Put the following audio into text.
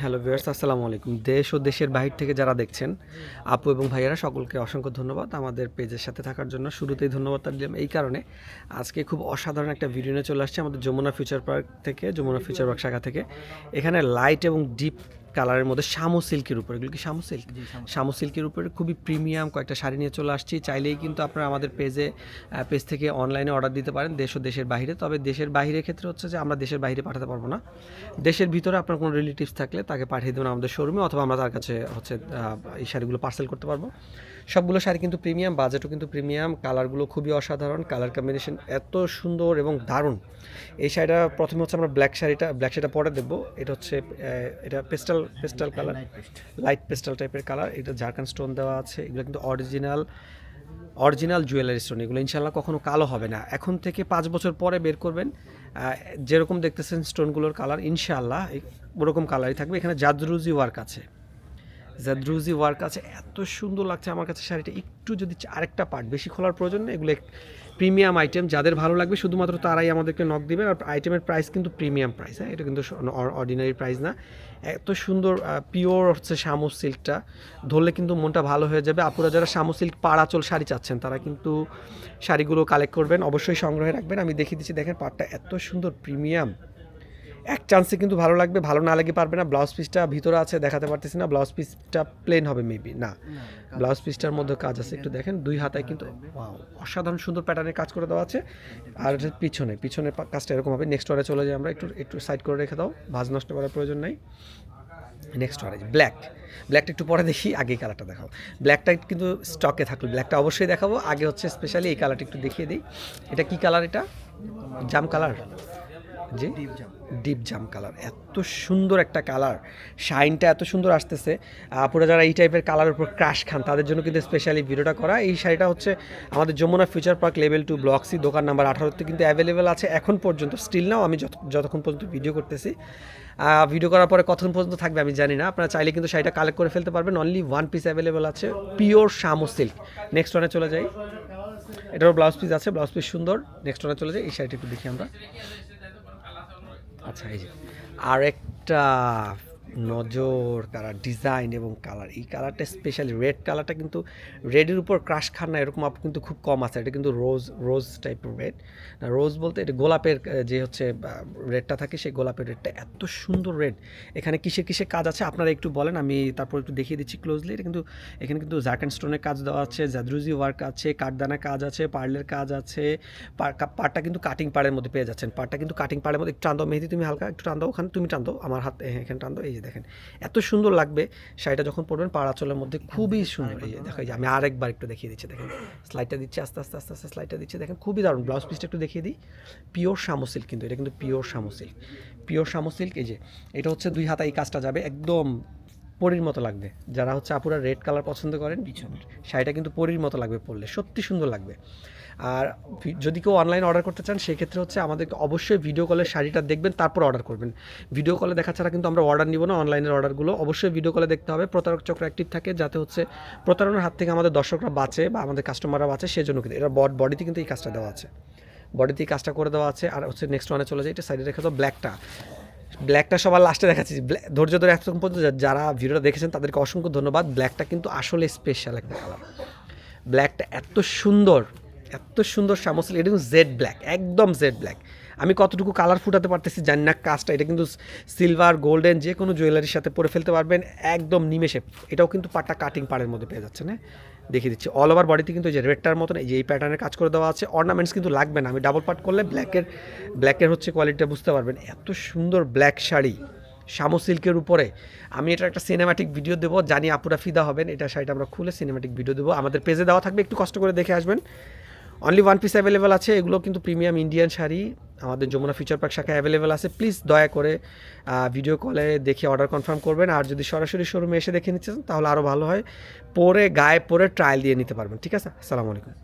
Hello viewers, আসসালামু আলাইকুম। দেশ ও দেশের বাহির থেকে যারা দেখছেন, আপু এবং ভাইয়েরা, সকলকে অসংখ্য ধন্যবাদ আমাদের পেজের সাথে থাকার জন্য। শুরুতেই ধন্যবাদ দিলাম এই কারণে। আজকে খুব অসাধারণ একটা ভিডিও নিয়ে চলে আসছে আমাদের যমুনা ফিউচার পার্ক থেকে, যমুনা ফিউচার পার্ক শাখা থেকে। এখানে লাইট এবং ডিপ কালারের মধ্যে শামু সিল্কের উপর। এগুলো কি শামু সিল্ক? শামু সিল্কের উপরে খুবই প্রিমিয়াম কয়েকটা শাড়ি নিয়ে চলে আসছি। চাইলেই কিন্তু আপনারা আমাদের পেজে পেজ থেকে অনলাইনে অর্ডার দিতে পারেন দেশ ও দেশের বাইরে। তবে দেশের বাইরের ক্ষেত্রে হচ্ছে যে আমরা দেশের বাইরে পাঠাতে পারব না। দেশের ভিতরে আপনার কোনো রিলেটিভস থাকলে তাকে পাঠিয়ে দেবেন আমাদের শোরুমে অথবা আমরা তার কাছে হচ্ছে এই শাড়িগুলো পার্সেল করতে পারব। সবগুলো শাড়ি কিন্তু প্রিমিয়াম বাজেটও কিন্তু প্রিমিয়াম কালারগুলো খুবই অসাধারণ কালার কম্বিনেশন এত সুন্দর এবং দারুণ। এই শাড়িটা প্রথমে হচ্ছে আমরা ব্ল্যাক শাড়িটা ব্ল্যাক শাড়িটা পরে দেখব। এটা হচ্ছে এটা pastel pastel colour light pastel টাইপের কালার। এটা ঝাড়খান্ড স্টোন দেওয়া আছে। এগুলো কিন্তু অরিজিনাল অরিজিনাল জুয়েলারি স্টোন এগুলো ইনশাল্লাহ কখনো কালো হবে না। এখন থেকে পাঁচ বছর পরে বের করবেন। যেরকম দেখতেছেন স্টোনগুলোর কালার ইনশাল্লাহ ওরকম কালারই থাকবে। এখানে জাদরুজি ওয়ার্ক আছে। জাদরুজি ওয়ার্ক আছে, এত সুন্দর লাগছে আমার কাছে শাড়িটা। একটু যদি আরেকটা পার্ট বেশি খোলার প্রয়োজন নেই, এগুলো প্রিমিয়াম আইটেম যাদের ভালো লাগবে শুধুমাত্র তারাই আমাদেরকে নক দিবেন আর আইটেমের প্রাইস কিন্তু প্রিমিয়াম প্রাইস হ্যাঁ এটা কিন্তু অর্ডিনারি প্রাইস না। এত সুন্দর পিওর হচ্ছে শামু সিল্কটা ধরলে কিন্তু মনটা ভালো হয়ে যাবে। আপুরা যারা শামু সিল্ক পাড়াচল শাড়ি চাচ্ছেন, তারা কিন্তু শাড়িগুলো কালেক্ট করবেন, অবশ্যই সংগ্রহে রাখবেন। আমি দেখিয়ে দিচ্ছি, দেখেন পাটটা এত সুন্দর প্রিমিয়াম এক চান্সে কিন্তু ভালো লাগবে ভালো না লাগে পারবে না। ব্লাউজ পিসটা ভিতরে আছে দেখাতে পারতেছি না। ব্লাউজ পিসটা প্লেন হবে মেবি না। ব্লাউজ পিসটার মধ্যে কাজ আছে একটু দেখেন দুই হাতায় কিন্তু অসাধারণ সুন্দর প্যাটার্নের কাজ করে দেওয়া আছে। আর পিছনে পিছনে কাজটা এরকম হবে। নেক্সট ওয়ারে চলে যাই আমরা একটু একটু সাইড করে রেখে দাও। ভাজ নষ্ট করার প্রয়োজন নাই। নেক্সট ওয়ারে ব্ল্যাক ব্ল্যাকটা একটু পরে দেখি আগে কালারটা দেখাও। ব্ল্যাকটা কিন্তু স্টকে থাকল। ব্ল্যাকটা অবশ্যই দেখাবো। আগে হচ্ছে স্পেশালি এই কালারটা একটু দেখিয়ে দিই। এটা কি কালার এটা? জাম কালার জি ডিপ জাম কালার এত সুন্দর একটা কালার শাইনটা এত সুন্দর আসতেছে। আপনারা যারা এই টাইপের কালারের উপর ক্রাশ খান তাদের জন্য কিন্তু স্পেশালি ভিডিওটা করা। এই শাড়িটা হচ্ছে আমাদের Jamuna future park level two block C দোকান নাম্বার আঠারোতে কিন্তু অ্যাভেলেবেল আছে। এখন পর্যন্ত স্টিল নাও আমি যত যতক্ষণ পর্যন্ত ভিডিও করতেছি। ভিডিও করার পরে কতক্ষণ পর্যন্ত থাকবে আমি জানি না। আপনারা চাইলে কিন্তু শাড়িটা কালেক্ট করে ফেলতে পারবেন। অনলি ওয়ান পিস অ্যাভেলেবেল আছে পিওর শামু সিল্ক নেক্সট ওয়ানে চলে যাই। এটারও ব্লাউজ পিস আছে ব্লাউজ পিস সুন্দর। নেক্সট ওয়ানে চলে যাই এই শাড়িটা একটু দেখি আমরা। আচ্ছা এই যে আর একটা নজর, কালার ডিজাইন এবং কালার। এই কালারটা স্পেশালি রেড কালারটা কিন্তু রেডের উপর ক্রাশ খান না, এরকম আপ কিন্তু খুব কম আছে। এটা কিন্তু রোজ রোজ টাইপের রেড রোজ বলতে এটা গোলাপের যে হচ্ছে রেডটা থাকে, সেই গোলাপের রেডটা এত সুন্দর রেড এখানে কিসে কিসে কাজ আছে আপনারা একটু বলেন, আমি তারপর একটু দেখিয়ে দিচ্ছি ক্লোজলি এটা কিন্তু, এখানে কিন্তু জার্কান স্টোনের কাজ দেওয়া আছে জাদরুজি ওয়ার্ক আছে, কাঠদানা কাজ আছে পার্লের কাজ আছে। পাড়টা কিন্তু কাটিং পাড়ের মধ্যে পেয়ে যাচ্ছেন। পাড়টা কিন্তু কাটিং পাড়ের মধ্যে। একটু টান দাও মেহেদি, তুমি হালকা একটু টান দাও, ওখানে তুমি টান দাও, আমার হাত এখানে টান দাও, এই যে দেখেন। এত সুন্দর লাগবে শাড়িটা যখন পরবেন পাড়াচলের মধ্যে খুবই সুন্দর এই দেখো আমি আরেকবার একটু দেখিয়ে দিচ্ছি দেখেন। স্লাইডটা দিচ্ছে আস্তে আস্তে আস্তে আস্তে স্লাইডটা দিচ্ছে দেখেন খুবই দারুণ। ব্লাউজ পিসটা একটু দেখিয়ে দিই। পিওর শামু সিল্ক কিন্তু এটা কিন্তু পিওর শামু সিল্ক পিওর শামু সিল্ক এই যে এটা হচ্ছে দুই হাতা এই কাজটা যাবে একদম পরির মতো লাগবে। যারা হচ্ছে আপুরা রেড কালার পছন্দ করেন শাড়িটা কিন্তু পরির মতো লাগবে পরলে সত্যি সুন্দর লাগবে। আর যদি কেউ অনলাইন অর্ডার করতে চান, সেক্ষেত্রে হচ্ছে আমাদেরকে অবশ্যই ভিডিও কলে শাড়িটা দেখবেন, তারপর অর্ডার করবেন। ভিডিও কলে দেখা ছাড়া কিন্তু আমরা অর্ডার নিব না অনলাইনের অর্ডারগুলো অবশ্যই ভিডিও কলে দেখতে হবে, প্রতারক চক্র অ্যাক্টিভ থাকে, যাতে হচ্ছে প্রতারণার হাত থেকে আমাদের দর্শকরা বাঁচে বা আমাদের কাস্টমাররা বাঁচে, সেজন্য কিন্তু এটা বড বডিতে কিন্তু এই কাজটা দেওয়া আছে। বডিতে এই কাজটা করে দেওয়া আছে, আর হচ্ছে নেক্সট ওয়ানে চলে যায় এটা সাইডে রেখে দাও ব্ল্যাকটা ব্ল্যাকটা সবার লাস্টে দেখাচ্ছি ধৈর্য ধরে এতক্ষণ পর্যন্ত যারা ভিডিওটা দেখেছেন, তাদেরকে অসংখ্য ধন্যবাদ। ব্ল্যাকটা কিন্তু আসলে স্পেশাল একটা কালার ব্ল্যাকটা এত সুন্দর। এত সুন্দর সামসিল এটা কিন্তু জেড ব্ল্যাক একদম জেড ব্ল্যাক আমি কতটুকু কালার ফুটাতে পারতেছি জানি না, কাজটা এটা কিন্তু সিলভার গোল্ডেন যে কোনো জুয়েলারির সাথে পরে ফেলতে পারবেন, একদম নিমেষে। এটাও কিন্তু পাটটা কাটিং পাড়ের মধ্যে পেয়ে যাচ্ছে না দেখিয়ে দিচ্ছি। অল ওভার বডিতে কিন্তু যে রেডটার মতন, এই যে এই প্যাটার্নের কাজ করে দেওয়া আছে। অর্নামেন্টস কিন্তু লাগবে না। আমি ডাবল পার্ট করলে ব্ল্যাকের ব্ল্যাকের হচ্ছে কোয়ালিটিটা বুঝতে পারবেন। এত সুন্দর ব্ল্যাক শাড়ি শামু সিল্কের উপরে। আমি এটা একটা সিনেমাটিক ভিডিও দেবো, জানি আপুরা ফিদা হবেন। এটা শাড়িটা আমরা খুলে সিনেমাটিক ভিডিও দেবো। আমাদের পেজে দেওয়া থাকবে, একটু কষ্ট করে দেখে আসবেন। অনলি ওয়ান পিস অ্যাভেলেবেল আছে, এগুলো কিন্তু প্রিমিয়াম ইন্ডিয়ান শাড়ি। আমাদের যমুনা ফিউচার পার্ক শাখায় অ্যাভেলেবেল আছে। প্লিজ দয়া করে ভিডিও কলে দেখে অর্ডার কনফার্ম করবেন। আর যদি সরাসরি শোরুমে এসে দেখে নিচ্ছেন তাহলে আরও ভালো হয়। পরে গায়ে পরে ট্রায়াল দিয়ে নিতে পারবেন। ঠিক আছে? আসসালামু আলাইকুম।